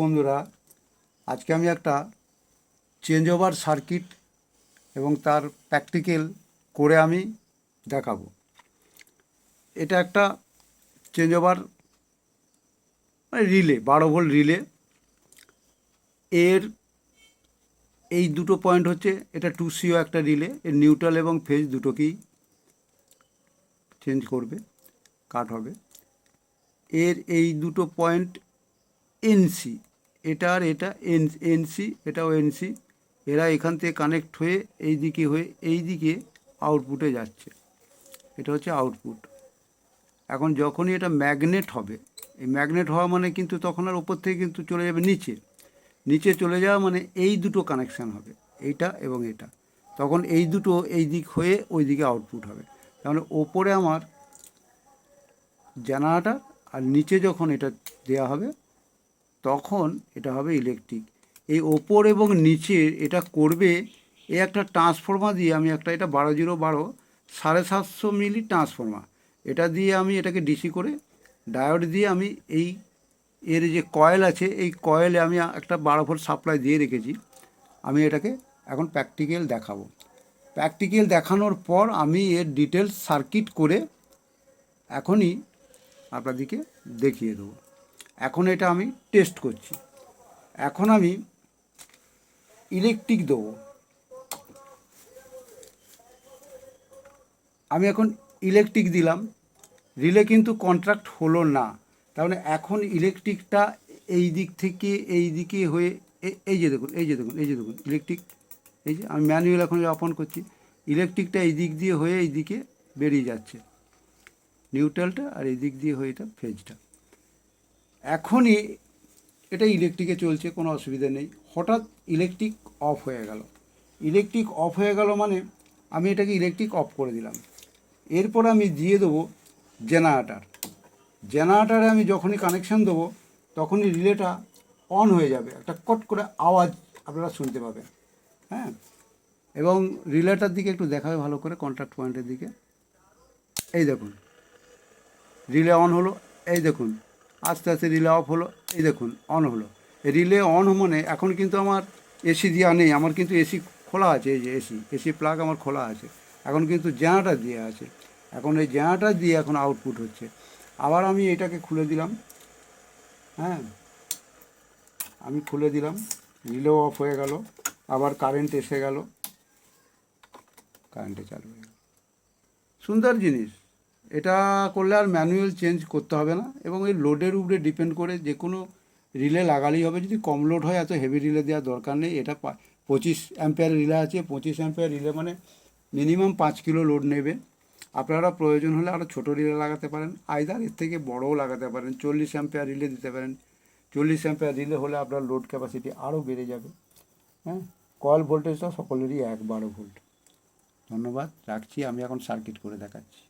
বন্ধুরা, আজকে আমি একটা চেঞ্জ ওভার সার্কিট এবং তার প্র্যাকটিক্যাল করে আমি দেখাবো। এটা একটা চেঞ্জ ওভার মানে রিলে বারো ভোল্ট রিলে এর এই দুটো পয়েন্ট হচ্ছে, এটা টু সিও একটা রিলে এর নিউট্রাল এবং ফেজ দুটোকেই চেঞ্জ করবে কাট হবে। এর এই দুটো পয়েন্ট এনসি এটা আর এটা এন এনসি এটাও এনসি এরা এখান থেকে কানেক্ট হয়ে এই দিকে হয়ে এই দিকে আউটপুটে যাচ্ছে। এটা হচ্ছে আউটপুট এখন যখনই এটা ম্যাগনেট হবে, এই ম্যাগনেট হওয়া মানে কিন্তু তখন আর ওপর থেকে কিন্তু চলে যাবে নিচে। নিচে চলে যাওয়া মানে এই দুটো কানেকশান হবে, এইটা এবং এটা। তখন এই দুটো এই দিক হয়ে ওই দিকে আউটপুট হবে। তাহলে ওপরে আমার জেনারেটার আর নিচে যখন এটা দেওয়া হবে তখন এটা হবে ইলেকট্রিক এই ওপর এবং নিচে এটা করবে, এই একটা ট্রান্সফর্মার দিয়ে আমি একটা, এটা বারো জিরো বারো, সাড়ে সাতশো মিলি ট্রান্সফর্মার এটা দিয়ে আমি এটাকে ডিসি করে ডায়োড দিয়ে আমি এই, এর যে কয়েল আছে, এই কয়েলে আমি একটা বারো ভোল্ট সাপ্লাই দিয়ে রেখেছি। আমি এটাকে এখন প্র্যাকটিক্যাল দেখাবো। প্র্যাকটিক্যাল দেখানোর পর আমি এর ডিটেলস সার্কিট করে এখনই আপনাদেরকে দেখিয়ে দেবো। এখন এটা আমি টেস্ট করছি। এখন আমি ইলেকট্রিক দেবো। আমি এখন ইলেকট্রিক দিলাম। রিলে কিন্তু কন্ট্রাক্ট হলো না। তার মানে এখন ইলেকট্রিকটা এই দিক থেকে এই দিকে হয়ে এই যে দেখুন, এই যে দেখুন, এই যে দেখুন ইলেকট্রিক এই যে আমি ম্যানুয়াল এখন অপন করছি ইলেকট্রিকটা এই দিক দিয়ে হয়ে এই দিকে বেরিয়ে যাচ্ছে। নিউট্রালটা আর এই দিক দিয়ে হয়ে এটা ফেজটা এখনই এটা ইলেকট্রিকে চলছে, কোনো অসুবিধা নেই। হঠাৎ ইলেকট্রিক অফ হয়ে গেল। ইলেকট্রিক অফ হয়ে গেল মানে আমি এটাকে ইলেকট্রিক অফ করে দিলাম। এরপর আমি দিয়ে দেবো জেনারেটার জেনারেটারে আমি যখনই কানেকশান দেবো, তখনই রিলেটা অন হয়ে যাবে। একটা কট করে আওয়াজ আপনারা শুনতে পাবেন। হ্যাঁ? এবং রিলেটার দিকে একটু দেখাবে ভালো করে কন্ট্যাক্ট পয়েন্টের দিকে। এই দেখুন। রিলে অন হলো। এই দেখুন। আস্তে আস্তে রিলে অফ হলো। এই দেখুন অন হলো। রিলে অন মানে এখন কিন্তু আমার এসি দেওয়া নেই, আমার কিন্তু এসি খোলা আছে, এই যে এসি এসি প্লাগ আমার খোলা আছে। এখন কিন্তু জেনারেটার দেওয়া আছে। এখন এই জেনারেটার দিয়ে এখন আউটপুট হচ্ছে। আবার আমি এটাকে খুলে দিলাম। হ্যাঁ আমি খুলে দিলাম। রিলেও অফ হয়ে গেল। আবার কারেন্ট এসে গেল। কারেন্টে চালু হয়ে গেল। সুন্দর জিনিস। এটা করলে আর ম্যানুয়াল চেঞ্জ করতে হবে না এবং এই লোডের উপরে ডিপেন্ড করে যে কোনো রিলে লাগালেই হবে। যদি কম লোড হয়, এত হেভি রিলে দেওয়ার দরকার নেই। এটা পঁচিশ অ্যাম্পেয়ার রিলে আছে। পঁচিশ অ্যাম্পেয়ার রিলে মানে মিনিমাম পাঁচ কিলো লোড নেবে। আপনারা প্রয়োজন হলে আরও ছোটো রিলে লাগাতে পারেন। আইদার এর থেকে বড়ও লাগাতে পারেন। চল্লিশ অ্যাম্পেয়ার রিলে দিতে পারেন। চল্লিশ অ্যাম্পেয়ার রিলে হলে আপনার লোড ক্যাপাসিটি আরও বেড়ে যাবে। হ্যাঁ? কয়েল ভোল্টেজটা সকলেরই এক বারো ভোল্ট ধন্যবাদ। রাখছি। আমি এখন সার্কিট করে দেখাচ্ছি।